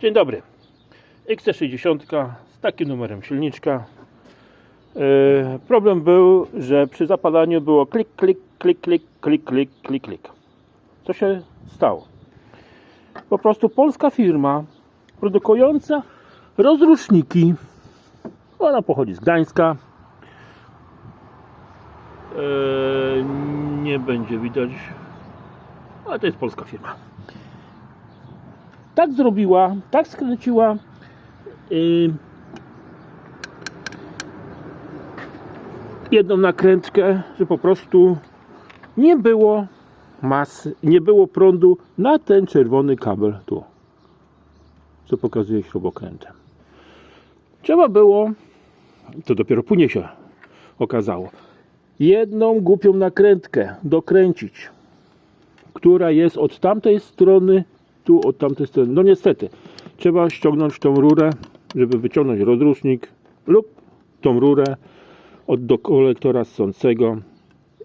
Dzień dobry. XC60 z takim numerem silniczka. Yy, problem był, że przy zapalaniu było klik, klik, klik, klik, klik, klik, klik, klik. Co się stało? Po prostu polska firma produkująca rozruszniki. Ona pochodzi z Gdańska. Yy, nie będzie widać, ale to jest polska firma tak zrobiła, tak skręciła. Yy, jedną nakrętkę, że po prostu nie było masy, nie było prądu na ten czerwony kabel tu, co pokazuje śrubokrętem. Trzeba było, to dopiero później się okazało, jedną głupią nakrętkę dokręcić, która jest od tamtej strony tu od tamtej strony. No niestety, trzeba ściągnąć tą rurę, żeby wyciągnąć rozrusznik lub tą rurę od do kolektora ssącego,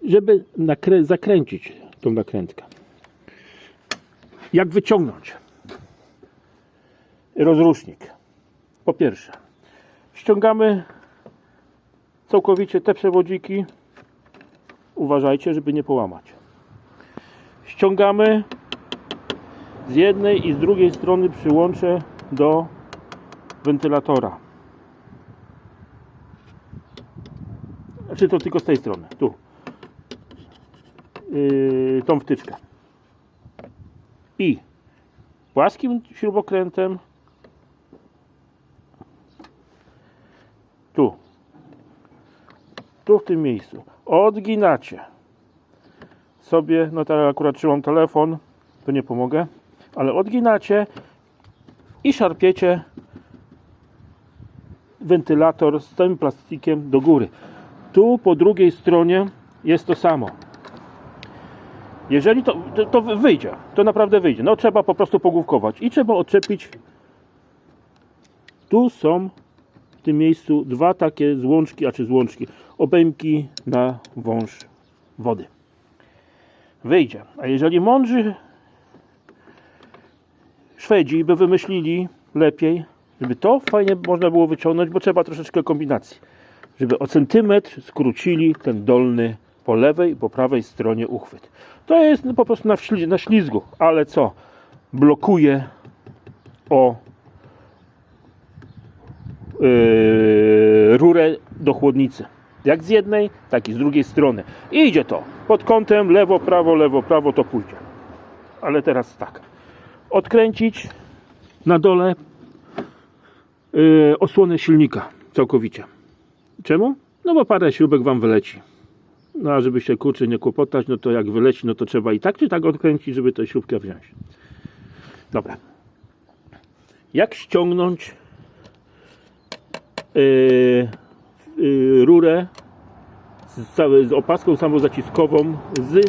żeby zakręcić tą nakrętkę. Jak wyciągnąć rozrusznik? Po pierwsze, ściągamy całkowicie te przewodziki. Uważajcie, żeby nie połamać. Ściągamy z jednej i z drugiej strony przyłączę do wentylatora. Czy to tylko z tej strony? Tu. Yy, tą wtyczkę. I płaskim śrubokrętem tu. Tu w tym miejscu. Odginacie sobie, no teraz akurat trzymam telefon, to nie pomogę ale odginacie i szarpiecie wentylator z tym plastikiem do góry. Tu po drugiej stronie jest to samo. Jeżeli to, to, to wyjdzie, to naprawdę wyjdzie. No trzeba po prostu pogłówkować i trzeba odczepić. Tu są w tym miejscu dwa takie złączki, a czy złączki, obejmki na wąż wody. Wyjdzie. A jeżeli mądrzy Szwedzi by wymyślili lepiej, żeby to fajnie można było wyciągnąć, bo trzeba troszeczkę kombinacji. Żeby o centymetr skrócili ten dolny po lewej po prawej stronie uchwyt. To jest po prostu na, śli- na ślizgu, ale co? Blokuje o yy, rurę do chłodnicy. Jak z jednej, tak i z drugiej strony. I idzie to. Pod kątem lewo, prawo, lewo, prawo to pójdzie. Ale teraz tak odkręcić na dole yy, osłonę silnika całkowicie. Czemu? No bo parę śrubek Wam wyleci. No a żeby się kurczę nie kłopotać, no to jak wyleci, no to trzeba i tak czy tak odkręcić, żeby tę śrubkę wziąć. Dobra. Jak ściągnąć yy, yy, rurę z, z opaską samozaciskową z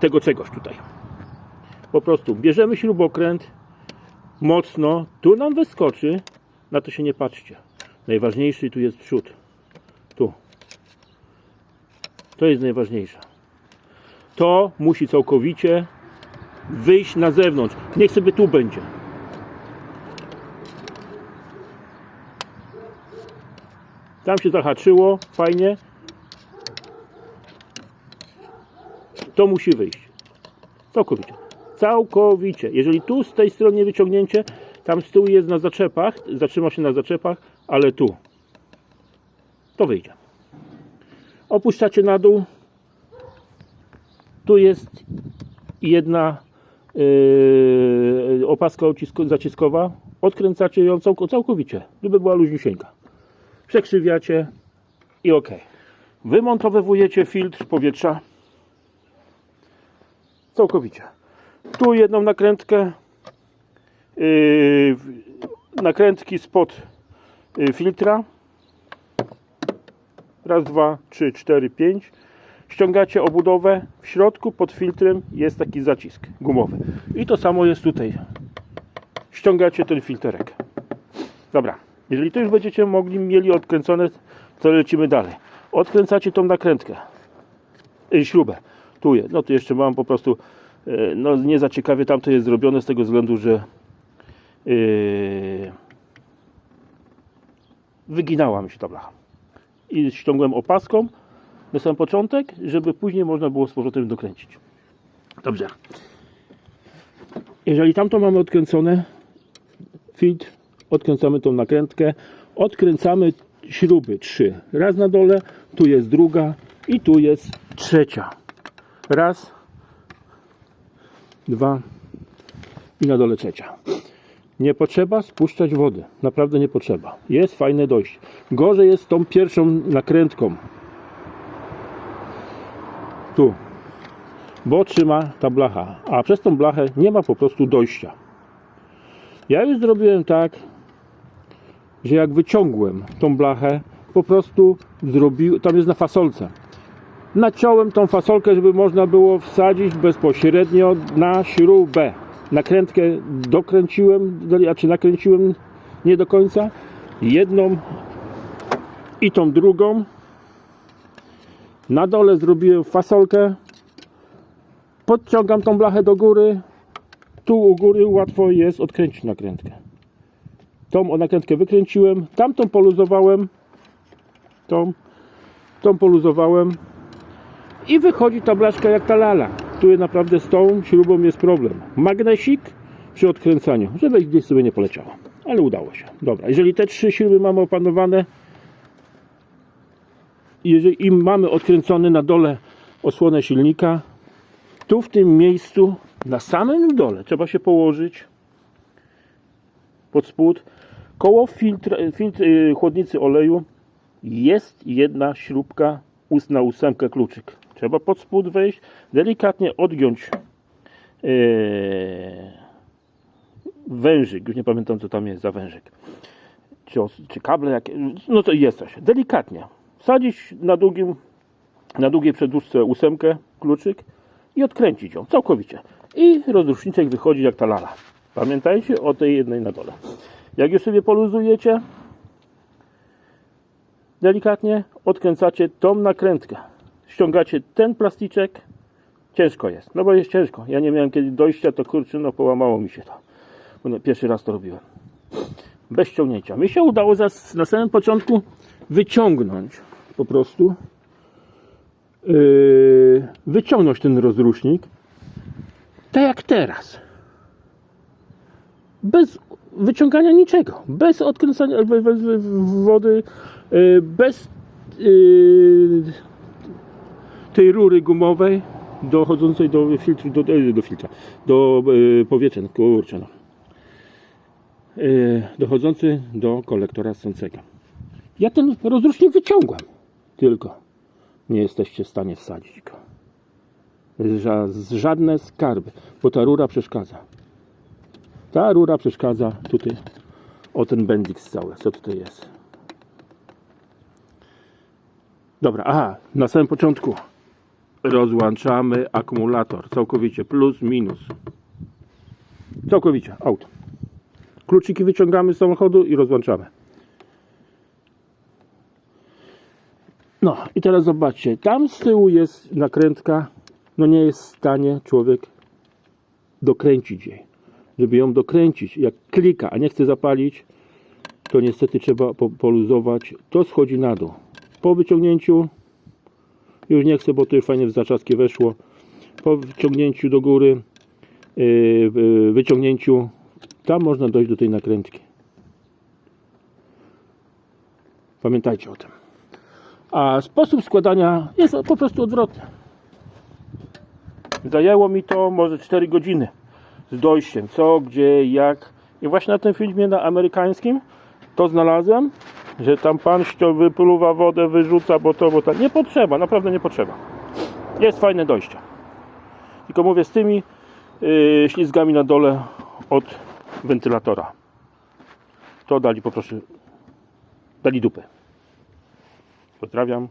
tego czegoś tutaj po prostu bierzemy śrubokręt mocno, tu nam wyskoczy, na to się nie patrzcie. Najważniejszy tu jest przód. Tu. To jest najważniejsze. To musi całkowicie wyjść na zewnątrz. Niech sobie tu będzie. Tam się zahaczyło, fajnie. To musi wyjść. Całkowicie. Całkowicie. Jeżeli tu z tej strony nie wyciągnięcie, tam z tyłu jest na zaczepach, zatrzyma się na zaczepach, ale tu to wyjdzie. Opuszczacie na dół. Tu jest jedna yy, opaska zaciskowa. Odkręcacie ją całko- całkowicie, żeby była luźniusieńka. Przekrzywiacie i ok. Wymontowujecie filtr powietrza całkowicie tu jedną nakrętkę yy, nakrętki spod yy, filtra. Raz, dwa, trzy, cztery, pięć. Ściągacie obudowę. W środku pod filtrem jest taki zacisk gumowy. I to samo jest tutaj. Ściągacie ten filterek. Dobra, jeżeli to już będziecie mogli mieli odkręcone to lecimy dalej. Odkręcacie tą nakrętkę. Yy, śrubę. Tu jest, no tu jeszcze mam po prostu no nie za ciekawie tam to jest zrobione z tego względu, że yy, wyginała mi się ta blacha. I ściągłem opaską na sam początek, żeby później można było z powrotem dokręcić. Dobrze. Jeżeli tamto mamy odkręcone, filtr, odkręcamy tą nakrętkę, odkręcamy śruby trzy. Raz na dole, tu jest druga i tu jest trzecia. Raz, dwa i na dole trzecia. Nie potrzeba spuszczać wody. Naprawdę nie potrzeba. Jest fajne dojście. Gorzej jest tą pierwszą nakrętką. Tu. Bo trzyma ta blacha. A przez tą blachę nie ma po prostu dojścia. Ja już zrobiłem tak, że jak wyciągłem tą blachę, po prostu zrobił, tam jest na fasolce. Naciąłem tą fasolkę, żeby można było wsadzić bezpośrednio na śrubę. Nakrętkę dokręciłem, a czy nakręciłem nie do końca. Jedną i tą drugą. Na dole zrobiłem fasolkę. Podciągam tą blachę do góry. Tu u góry łatwo jest odkręcić nakrętkę. Tą nakrętkę wykręciłem, tamtą poluzowałem, tą, tą poluzowałem i wychodzi ta blaszka jak ta lala. Tu naprawdę z tą śrubą jest problem. Magnesik przy odkręcaniu, żeby gdzieś sobie nie poleciało. Ale udało się. Dobra, jeżeli te trzy śruby mamy opanowane, jeżeli im mamy odkręcony na dole osłonę silnika, tu w tym miejscu, na samym dole, trzeba się położyć pod spód. Koło filtr, filtr y, chłodnicy oleju jest jedna śrubka na ósemkę kluczyk. Trzeba pod spód wejść, delikatnie odgiąć yy, wężyk, już nie pamiętam co tam jest za wężyk. Czy, czy kable jakie, no to jest coś. Delikatnie. Wsadzić na długim, na długiej przedłużce ósemkę kluczyk i odkręcić ją całkowicie. I rozruszniczek wychodzi jak ta lala. Pamiętajcie o tej jednej na dole. Jak już sobie poluzujecie, delikatnie odkręcacie tą nakrętkę. Ściągacie ten plasticzek. Ciężko jest, no bo jest ciężko. Ja nie miałem kiedy dojścia, to kurczę, no połamało mi się to. Bo Pierwszy raz to robiłem. Bez ściągnięcia. Mi się udało zas- na samym początku wyciągnąć po prostu yy, wyciągnąć ten rozrusznik tak jak teraz bez wyciągania niczego, bez odkręcania we- wody, yy, bez yy, tej rury gumowej dochodzącej do filtru, do, e, do filtra, do yy, powietrza, no kurczę no. Yy, dochodzący do kolektora ssącego. Ja ten rozrusznik wyciągłem, tylko nie jesteście w stanie wsadzić go. Ża- żadne skarby, bo ta rura przeszkadza. Ta rura przeszkadza tutaj o ten bendix cały. Co tutaj jest? Dobra, aha, na samym początku rozłączamy akumulator całkowicie, plus, minus. Całkowicie, auto. Kluczyki wyciągamy z samochodu i rozłączamy. No i teraz zobaczcie, tam z tyłu jest nakrętka, no nie jest w stanie człowiek dokręcić jej. Żeby ją dokręcić, jak klika, a nie chce zapalić, to niestety trzeba po, poluzować. To schodzi na dół. Po wyciągnięciu, już nie chcę, bo to już fajnie w zaczaskie weszło. Po wyciągnięciu do góry, yy, yy, wyciągnięciu, tam można dojść do tej nakrętki. Pamiętajcie o tym. A sposób składania jest po prostu odwrotny. Zajęło mi to może 4 godziny z dojściem, co, gdzie, jak. I właśnie na tym filmie na amerykańskim to znalazłem, że tam pan ścią wypluwa wodę, wyrzuca, bo to, bo tak. Nie potrzeba, naprawdę nie potrzeba. Jest fajne dojście. Tylko mówię z tymi yy, ślizgami na dole od wentylatora. To dali po prostu, dali dupę. Pozdrawiam,